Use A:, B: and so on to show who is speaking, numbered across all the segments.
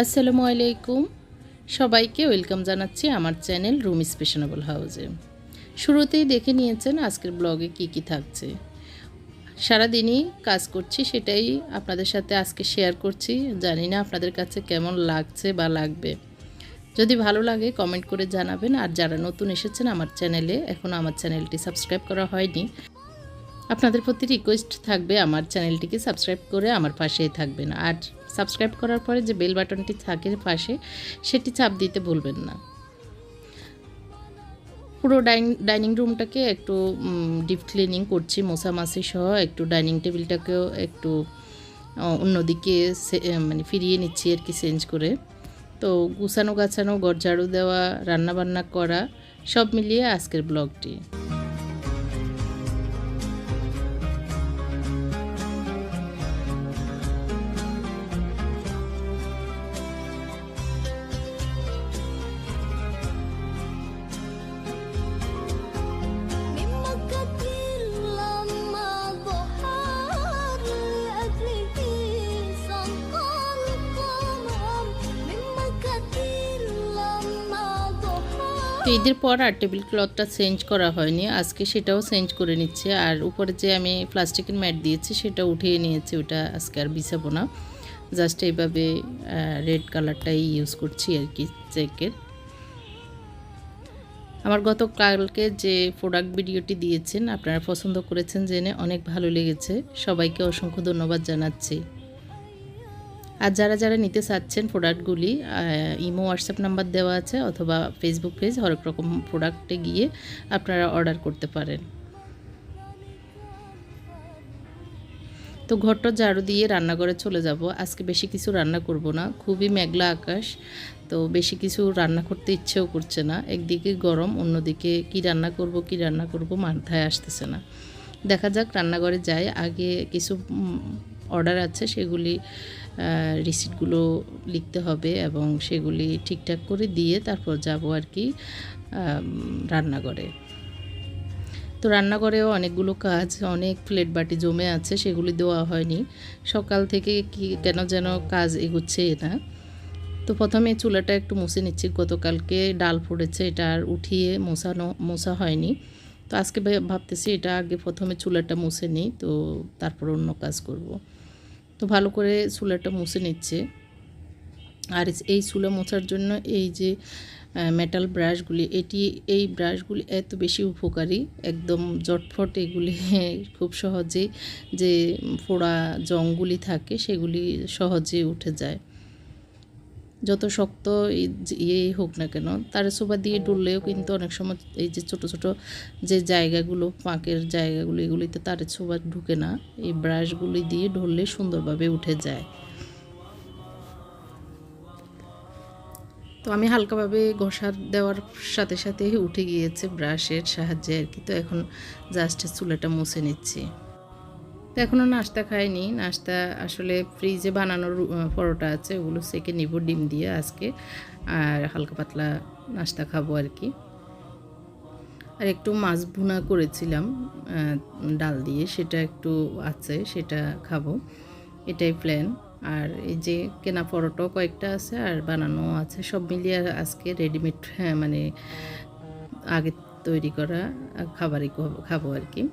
A: আসসালামু আলাইকুম। সবাইকে ওয়েলকাম জানাচ্ছি আমার চ্যানেল রুম স্পেশনেবল হাউসে শুরুতেই দেখে নিয়েছেন আজকের ব্লগে কি কি থাকছে। সারাদিনই কাজ করছি সেটাই আপনাদের সাথে আজকে শেয়ার করছি। জানি না আপনাদের কাছে কেমন লাগছে বা লাগবে। যদি ভালো লাগে কমেন্ট করে জানাবেন। আর যারা নতুন এসেছেন আমার চ্যানেলে, এখন আমার চ্যানেলটি সাবস্ক্রাইব করা হয়নি, আপনাদের প্রতি রিকোয়েস্ট থাকবে আমার চ্যানেলটিকে সাবস্ক্রাইব করে আমার পাশেই থাকবেন। আর সাবস্ক্রাইব করার পরে যে বেল বাটনটি থাকে পাশে, সেটি চাপ দিতে ভুলবেন না। পুরো ডাইনিং ডাইনিং রুমটাকে একটু ডিপ ক্লিনিং করছি মশামাছি সহ, একটু ডাইনিং টেবিলটাকেও একটু অন্যদিকে মানে ফিরিয়ে নিচ্ছি আর কি চেঞ্জ করে। তো গুছানো গাছানো ঘর ঝাড়ু দেওয়া, রান্নাবান্না করা, সব মিলিয়ে আজকের ব্লগটি। ঈদের পর আর টেবিল ক্লথটা চেঞ্জ করা হয়নি। আজকে সেটাও চেঞ্জ করে নিচ্ছে। আর উপরে যে আমি প্লাস্টিকের ম্যাট দিয়েছি, সেটা উঠিয়ে নিয়েছি। ওটা আজকে আর বিছাবো না। জাস্ট এইভাবে রেড কালারটাই ইউজ করছি আর কি চেকের আমার গত কালকে যে প্রোডাক্ট ভিডিওটি দিয়েছেন, আপনারা পছন্দ করেছেন জেনে অনেক ভালো লেগেছে। সবাইকে অসংখ্য ধন্যবাদ জানাচ্ছি। আর যারা যারা নিতে চাচ্ছেন প্রোডাক্টগুলি ইমো, হোয়াটসঅ্যাপ নাম্বার দেওয়া আছে অথবা ফেসবুক পেজ হরেক রকম প্রোডাক্টে গিয়ে আপনারা অর্ডার করতে পারেন। তো ঘরটা ঝাড়ু দিয়ে রান্নাঘরে চলে যাব। আজকে বেশি কিছু রান্না করব না, খুবই মেঘলা আকাশ, তো বেশি কিছু রান্না করতে ইচ্ছেও করছে না। একদিকে গরম, অন্যদিকে কি রান্না করব, কি রান্না করব মাথায় আসতেছে না। দেখা যাক রান্নাঘরে যাই, আগে কিছু অর্ডার আছে, সেগুলি রিসিপ্টগুলো লিখতে হবে এবং সেগুলি ঠিকঠাক করে দিয়ে তারপর যাব আর কি রান্নাঘরে। তো রান্নাঘরেও অনেকগুলো কাজ, অনেক প্লেট বাটি জমে আছে, সেগুলি দেওয়া হয়নি। সকাল থেকে কি কেন যেন কাজ এগুচ্ছে না। তো প্রথমে চুলাটা একটু মুছে নিচ্ছি, গতকালকে ডাল পড়েছে এটা আর উঠিয়ে মোছানো, মোছা হয়নি। তো আজকে ভাবতেছি এটা আগে প্রথমে চুলাটা মুছে নিই, তো তারপর অন্য কাজ করব। তো ভালো করে সুলাটা মুছে নিচ্ছে। আর এই চুলা মোছার জন্য এই যে মেটাল ব্রাশগুলি এটি, এই ব্রাশগুলি এত বেশি উপকারী, একদম জটফট এগুলি খুব সহজে যে ফোড়া জংগুলি থাকে সেগুলি সহজে উঠে যায়। যত শক্ত এই ইয়ে হোক না কেন, তার সোবা দিয়ে ডুললেও কিন্তু অনেক সময় এই যে ছোট ছোট যে জায়গাগুলো পাঁকের জায়গাগুলো, এগুলিতে তারের ছোবা ঢুকে না। এই ব্রাশগুলি দিয়ে ঢললে সুন্দরভাবে উঠে যায়। তো আমি হালকাভাবে ঘষা দেওয়ার সাথে সাথে উঠে গিয়েছে ব্রাশের সাহায্যে আর কি। তো এখন জাস্ট চুলাটা মুছে নিচ্ছি। তো এখনও নাস্তা খাইনি। নাস্তা আসলে ফ্রিজে বানানোর পরোটা আছে, ওগুলো সেকে নিব ডিম দিয়ে আজকে। আর হালকা পাতলা নাস্তা খাব আর কি। আর একটু মাছ ভুনা করেছিলাম ডাল দিয়ে, সেটা একটু আছে, সেটা খাব। এটাই প্ল্যান আর এই যে কেনা পরোটাও কয়েকটা আছে, আর বানানো আছে, সব মিলিয়ে আজকে রেডিমেড হ্যাঁ মানে আগে তৈরি করা খাবারই খাবো- খাব আর কি।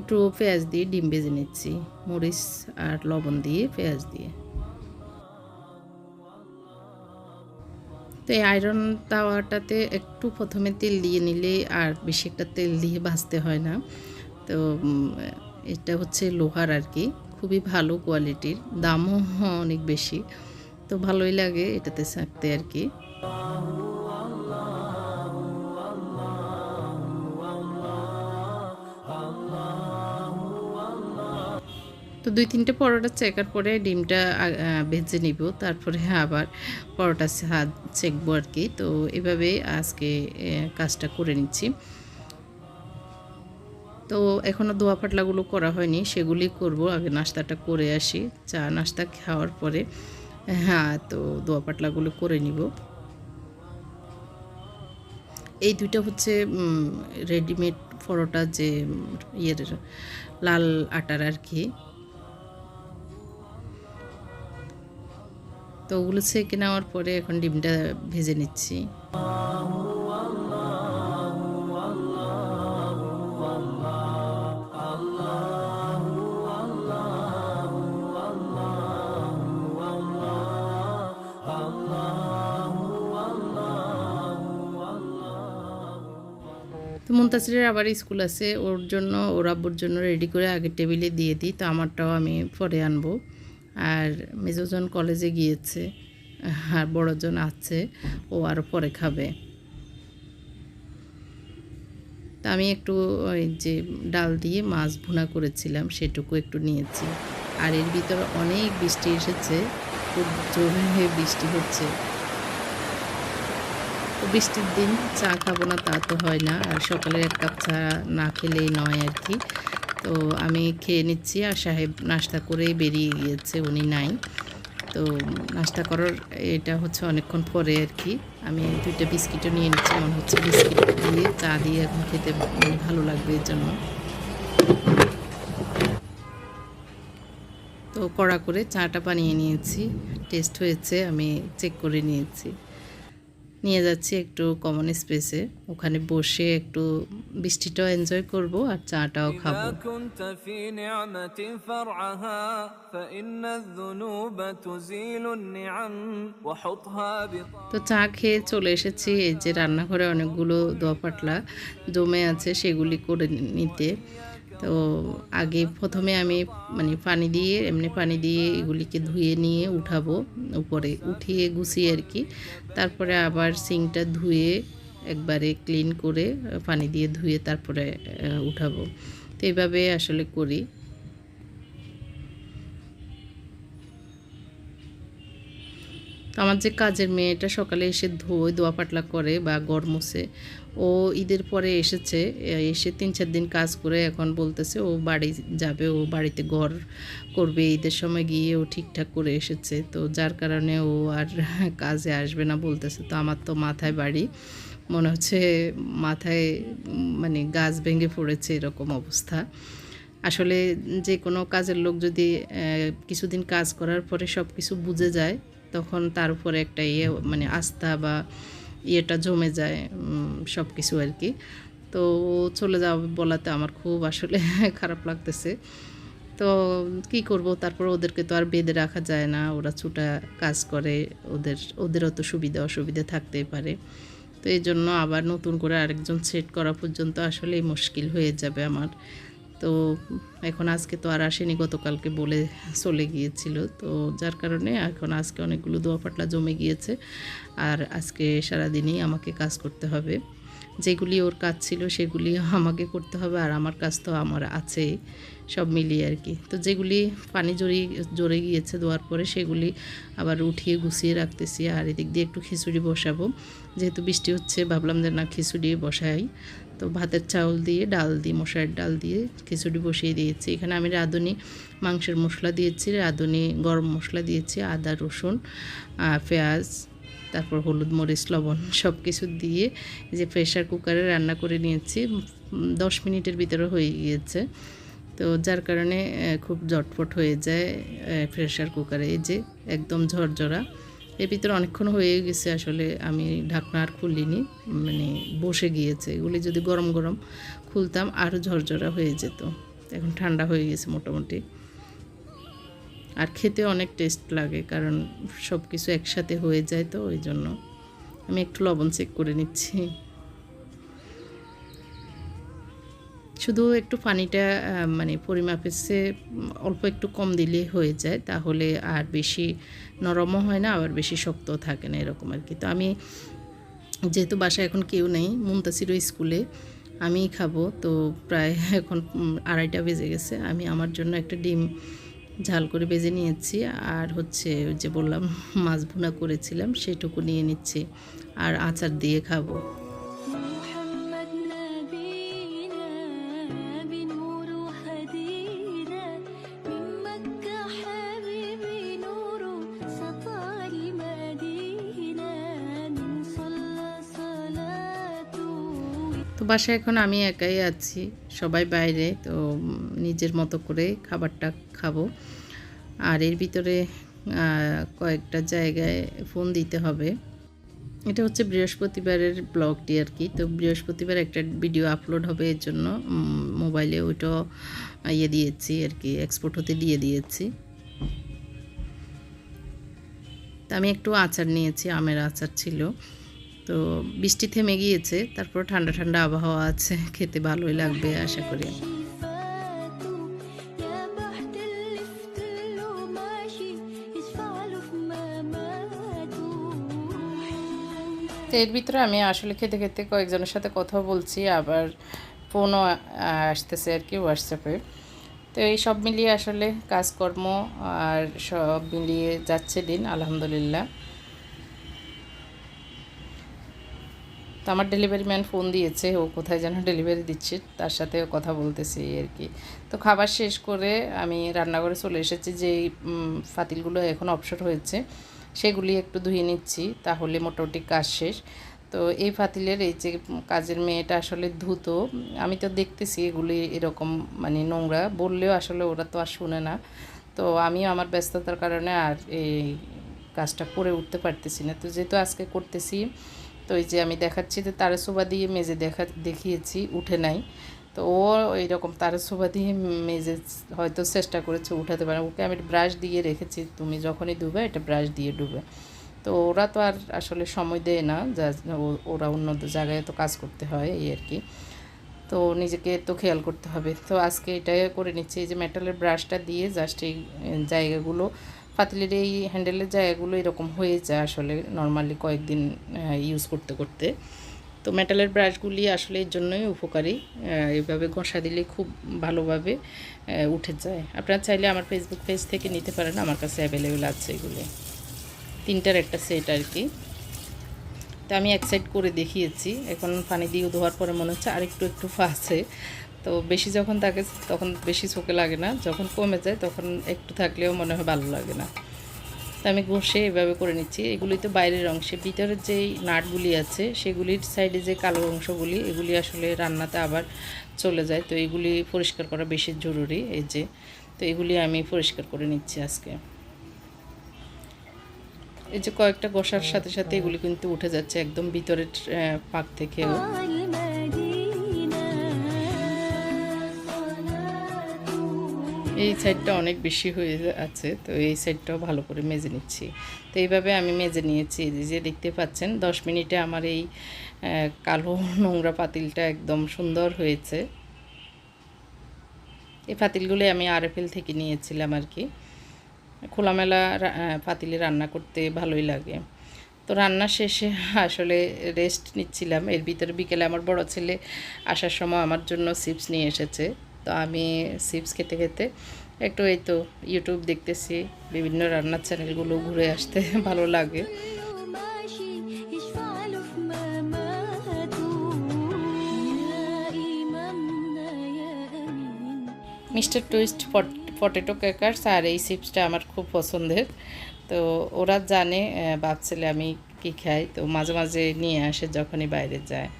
A: একটু পেঁয়াজ দিয়ে ডিম ভেজে নিচ্ছি, মরিচ আর লবণ দিয়ে পেঁয়াজ দিয়ে। তো এই আয়রন তাওয়াটাতে একটু প্রথমে তেল দিয়ে নিলে আর বেশি একটা তেল দিয়ে ভাজতে হয় না। তো এটা হচ্ছে লোহার আর কি, খুবই ভালো কোয়ালিটির, দামও অনেক বেশি। তো ভালোই লাগে এটাতে থাকতে আর কি। তো দুই তিনটে পরোটা চেকার পরে ডিমটা ভেজে নিব। তারপরে আবার পরোটা হাত চেকবো আর কি তো এভাবে আজকে কাজটা করে নিচ্ছি। তো এখনও দোয়া পাটলাগুলো করা হয়নি, সেগুলি করব। আগে নাস্তাটা করে আসি। চা নাস্তা খাওয়ার পরে হ্যাঁ তো দোয়া পাটলাগুলো করে নিব। এই দুইটা হচ্ছে রেডিমেড পরোটা যে ইয়ের লাল আটার আর কি তো ওগুলো সেঁকে নেওয়ার পরে এখন ডিমটা ভেজে নিচ্ছি। তো মুন্তাসিরের আবার স্কুল আছে, ওর জন্য, ওর আব্বুর জন্য রেডি করে আগে টেবিলে দিয়ে দিই, তো আমারটাও আমি পরে আনব। আর মেজোজন কলেজে গিয়েছে, আর বড়জন আছে, ও আর পরে খাবে। তা আমি একটু ওই যে ডাল দিয়ে মাছ ভুনা করেছিলাম, সেটুকু একটু নিয়েছি। আর এর ভিতর অনেক বৃষ্টি এসেছে, খুব জোরে হয়ে বৃষ্টি হচ্ছে। বৃষ্টির দিন চা খাব না তা তো হয় না, আর সকালের এক কাপ চা না খেলেই নয় আর কি। তো আমি খেয়ে নিচ্ছি আর সাহেব নাস্তা করেই বেরিয়ে গিয়েছে, উনি নাই। তো নাস্তা করার এটা হচ্ছে অনেকক্ষণ পরে আর কি। আমি দুইটা বিস্কিটও নিয়ে নিচ্ছি, মনে হচ্ছে বিস্কিট দিয়ে চা দিয়ে এখন খেতে ভালো লাগবে এর জন্য। তো কড়া করে চাটা বানিয়ে নিয়েছি, টেস্ট হয়েছে, আমি চেক করে নিয়েছি। নিয়ে যাচ্ছি একটু কমন স্পেসে ওখানে বসে একটু বৃষ্টিটাও এনজয় করব আর চাটাও খাব। তো চা খেয়ে চলে এসেছি এই যে রান্নাঘরে অনেকগুলো দোয়া পাটলা জমে আছে সেগুলি করে নিতে। তো আগে প্রথমে আমি মানে পানি দিয়ে, এমনি পানি দিয়ে এগুলিকে ধুয়ে নিয়ে উঠাবো, উপরে উঠিয়ে গুছিয়ে আর কি। তারপরে আবার সিংটা ধুয়ে একবারে ক্লিন করে পানি দিয়ে ধুয়ে তারপরে উঠাবো। তো এইভাবে আসলে করি। তো আমার যে কাজের মেয়েটা সকালে এসে ধোয় দোয়া পাটলা করে বা গড় মোছে, ও ঈদের পরে এসেছে, এসে তিন চার দিন কাজ করে এখন বলতেছে ও বাড়ি যাবে, ও বাড়িতে ঘর করবে, ঈদের সময় গিয়ে ও ঠিকঠাক করে এসেছে। তো যার কারণে ও আর কাজে আসবে না বলতেছে। তো আমার তো মাথায় বাড়ি, মনে হচ্ছে মাথায় মানে গাছ ভেঙে পড়েছে এরকম অবস্থা। আসলে যে কোনো কাজের লোক যদি কিছুদিন কাজ করার পরে সব কিছু বুঝে যায় তখন তার উপরে একটা ইয়ে মানে আস্থা বা ইয়েটা জমে যায় সব কিছু আর কি। তো চলে যাওয়া বলাতে আমার খুব আসলে খারাপ লাগতেছে। তো কি করব? তারপর ওদেরকে তো আর বেঁধে রাখা যায় না। ওরা ছুটা কাজ করে, ওদের, ওদেরও তো সুবিধা অসুবিধা থাকতেই পারে। তো এই জন্য আবার নতুন করে আরেকজন সেট করা পর্যন্ত আসলেই মুশকিল হয়ে যাবে আমার। তো এখন আজকে তো আর আসেনি, গতকালকে বলে চলে গিয়েছিল। তো যার কারণে এখন আজকে অনেকগুলো দোয়া পাটলা জমে গিয়েছে আর আজকে সারাদিনই আমাকে কাজ করতে হবে। যেগুলি ওর কাজ ছিল সেগুলি আমাকে করতে হবে আর আমার কাজ তো আমার আছেই সব মিলিয়ে আর কি। তো যেগুলি পানি জড়িয়ে, জড়ে গিয়েছে দেওয়ার পরে সেগুলি আবার উঠিয়ে গুছিয়ে রাখতেছি আর এদিক দিয়ে একটু খিচুড়ি বসাবো। যেহেতু বৃষ্টি হচ্ছে, ভাবলাম যে না খিচুড়ি বসাই। তো ভাতের চাউল দিয়ে, ডাল দিয়ে মশার ডাল দিয়ে খিচুড়ি বসিয়ে দিয়েছি। এখানে আমি রাঁধুনি মাংসের মশলা দিয়েছি, রাঁধুনি গরম মশলা দিয়েছি, আদা, রসুন পেঁয়াজ, তারপর হলুদ, মরিচ, লবণ সব কিছু দিয়ে যে প্রেশার কুকারে রান্না করে নিয়েছি। দশ মিনিটের ভিতরে হয়ে গিয়েছে। তো যার কারণে খুব জটপট হয়ে যায় প্রেশার কুকারে। এই যে একদম ঝরঝরা। এর ভিতরে অনেকক্ষণ হয়ে গেছে আসলে, আমি ঢাকনা আর খুলিনি মানে বসে গিয়েছে। এগুলি যদি গরম গরম খুলতাম আরও ঝরঝরা হয়ে যেত। এখন ঠান্ডা হয়ে গেছে মোটামুটি। আর খেতে অনেক টেস্ট লাগে, কারণ সব কিছু একসাথে হয়ে যায় তো, ওই জন্য। আমি একটু লবণ চেক করে নিচ্ছি। শুধু একটু পানিটা মানে পরিমাপের চেয়ে অল্প একটু কম দিলে হয়ে যায়, তাহলে আর বেশি নরমও হয় না, আবার বেশি শক্তও থাকে না, এরকম আর কি। তো আমি যেহেতু বাসায় এখন কেউ নেই মুমতাসিরও স্কুলে, আমিই খাব, তো প্রায় এখন আড়াইটা বেজে গেছে, আমি আমার জন্য একটা ডিম ঝাল করে বেজে নিয়েছি, আর হচ্ছে যে বললাম, মাছ ভুনা করেছিলাম, সেটুকু নিয়ে নিচ্ছি, আর আচার দিয়ে খাব। তো বাসায় এখন আমি একাই আছি, সবাই বাইরে, তো নিজের মতো করে খাবারটা খাব। আর এর ভিতরে কয়েকটা জায়গায় ফোন দিতে হবে। এটা হচ্ছে বৃহস্পতিবারের ব্লগটি আর কি। তো বৃহস্পতিবার একটা ভিডিও আপলোড হবে, এর জন্য মোবাইলে ওইটাও ইয়ে দিয়েছি আর কি এক্সপোর্ট হতে দিয়ে দিয়েছি। তো আমি একটু আচার নিয়েছি, আমের আচার ছিল। তো বৃষ্টি থেমে গিয়েছে, তারপর ঠান্ডা ঠান্ডা আবহাওয়া আছে, খেতে ভালোই লাগবে আশা করি। তো এর ভিতরে আমি আসলে খেতে খেতে কয়েকজনের সাথে কথা বলছি, আবার ফোনও আসতেছে আর কি হোয়াটসঅ্যাপে। তো এই সব মিলিয়ে আসলে কাজকর্ম আর সব মিলিয়ে যাচ্ছে দিন, আলহামদুলিল্লাহ। তো আমার ডেলিভারি ম্যান ফোন দিয়েছে, ও কোথায় যেন ডেলিভারি দিচ্ছে, তার সাথে কথা বলতেছি আর কি। তো খাবার শেষ করে আমি রান্নাঘরে চলে এসেছি যে ফাতিলগুলো এখন অবসর হয়েছে, সেগুলি একটু ধুয়ে নিচ্ছি, তাহলে মোটামুটি কাজ শেষ। তো এই ফাতিলের এই যে কাজের মেয়েটা আসলে ধুতো, আমি তো দেখতেছি এগুলি এরকম মানে নোংরা, বললেও আসলে ওরা তো আর শুনে না। তো আমি আমার ব্যস্ততার কারণে আর এই কাজটা করে উঠতে পারতেছি না। তো যেহেতু আজকে করতেছি তো এই যে আমি দেখাচ্ছি যে তারা সোবা দিয়ে মেজে দেখা, দেখিয়েছি, উঠে নাই। তো ও এইরকম তারা সোবা দিয়ে মেজে হয়তো চেষ্টা করেছে উঠাতে পারে। ওকে আমি ব্রাশ দিয়ে রেখেছি, তুমি যখনই ডুবে এটা ব্রাশ দিয়ে ডুবে। তো ওরা তো আর আসলে সময় দেয় না, যা ওরা অন্য জায়গায় তো কাজ করতে হয়, এই আর কি। তো নিজেকে তো খেয়াল করতে হবে। তো আজকে এটাই করে নিচ্ছি, এই যে মেটালের ব্রাশটা দিয়ে জাস্ট এই জায়গাগুলো পাতিলের এই হ্যান্ডেলের জায়গাগুলো এরকম হয়ে যায় আসলে নর্মালি কয়েকদিন ইউজ করতে করতে। তো মেটালের ব্রাশগুলি আসলে এর জন্যই উপকারী আহ, এইভাবে ঘষা দিলে খুব ভালোভাবে উঠে যায়। আপনারা চাইলে আমার ফেসবুক পেজ থেকে নিতে পারেন আমার কাছে অ্যাভেলেবেল আছে এগুলি। তিনটার একটা সেট আর কি। তো আমি এক সাইড করে দেখিয়েছি এখন পানি দিয়ে ধোয়ার পরে মনে হচ্ছে আরেকটু একটু আছে তো বেশি যখন থাকে, তখন বেশি চোখে লাগে না। যখন কমে যায়, তখন একটু থাকলেও মনে হয় ভালো লাগে না। তো আমি ঘষে এভাবে করে নিচ্ছি। এগুলি তো বাইরের অংশে। ভিতরের যেই নাটগুলি আছে, সেগুলির সাইডে যে কালো অংশগুলি, এগুলি আসলে রান্নাতে আবার চলে যায়। তো এগুলি পরিষ্কার করা বেশি জরুরি, এই যে। তো এগুলি আমি পরিষ্কার করে নিচ্ছি আজকে। এই যে কয়েকটা ঘষার সাথে সাথে এগুলি কিন্তু উঠে যাচ্ছে একদম ভিতরের পাক থেকেও। এই সাইডটা অনেক বেশি হয়ে আছে, তো এই সাইডটাও ভালো করে মেজে নিচ্ছি। তো এইভাবে আমি মেজে নিয়েছি যে দেখতে পাচ্ছেন, দশ মিনিটে আমার এই কালো নোংরা পাতিলটা একদম সুন্দর হয়েছে। এই পাতিলগুলো আমি আরএফএল থেকে নিয়েছিলাম আর কি। খোলামেলা পাতিলে রান্না করতে ভালোই লাগে। তো রান্না শেষে আসলে রেস্ট নিচ্ছিলাম। এর ভিতরে বিকেলে আমার বড় ছেলে আসার সময় আমার জন্য চিপস নিয়ে এসেছে। তো আমি চিপস খেতে খেতে একটু এই তো ইউটিউব দেখতেছি, বিভিন্ন রান্নার চ্যানেলগুলো ঘুরে আসতে ভালো লাগে। মিস্টার টুইস্ট পটেটো কেকার্স আর এই চিপসটা আমার খুব পছন্দের। তো ওরা জানে ভাবছিলে আমি কী খাই, তো মাঝে মাঝে নিয়ে আসে যখনই বাইরে যায়।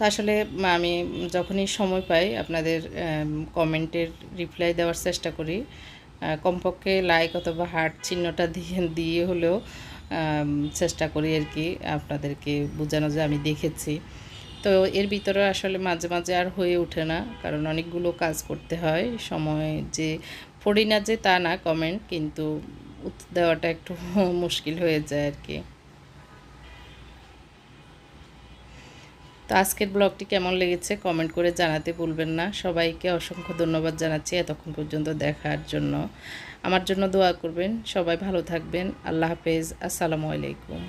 A: তো আসলে আমি যখনই সময় পাই আপনাদের কমেন্টের রিপ্লাই দেওয়ার চেষ্টা করি। কমপক্ষে লাইক অথবা হার্ট চিহ্নটা দিয়ে দিয়ে হলেও চেষ্টা করি আর কি আপনাদেরকে বোঝানো যে আমি দেখেছি। তো এর ভিতরে আসলে মাঝে মাঝে আর হয়ে ওঠে না, কারণ অনেকগুলো কাজ করতে হয়। সময় যে পড়ি না যে তা না কমেন্ট কিন্তু দেওয়াটা একটু মুশকিল হয়ে যায় আর কি। তো আজকের ব্লগটি কেমন লেগেছে কমেন্ট করে জানাতে ভুলবেন না। সবাইকে অসংখ্য ধন্যবাদ জানাচ্ছি এতক্ষণ পর্যন্ত দেখার জন্য। আমার জন্য দোয়া করবেন। সবাই ভালো থাকবেন। আল্লাহ হাফেজ। আসসালামু আলাইকুম।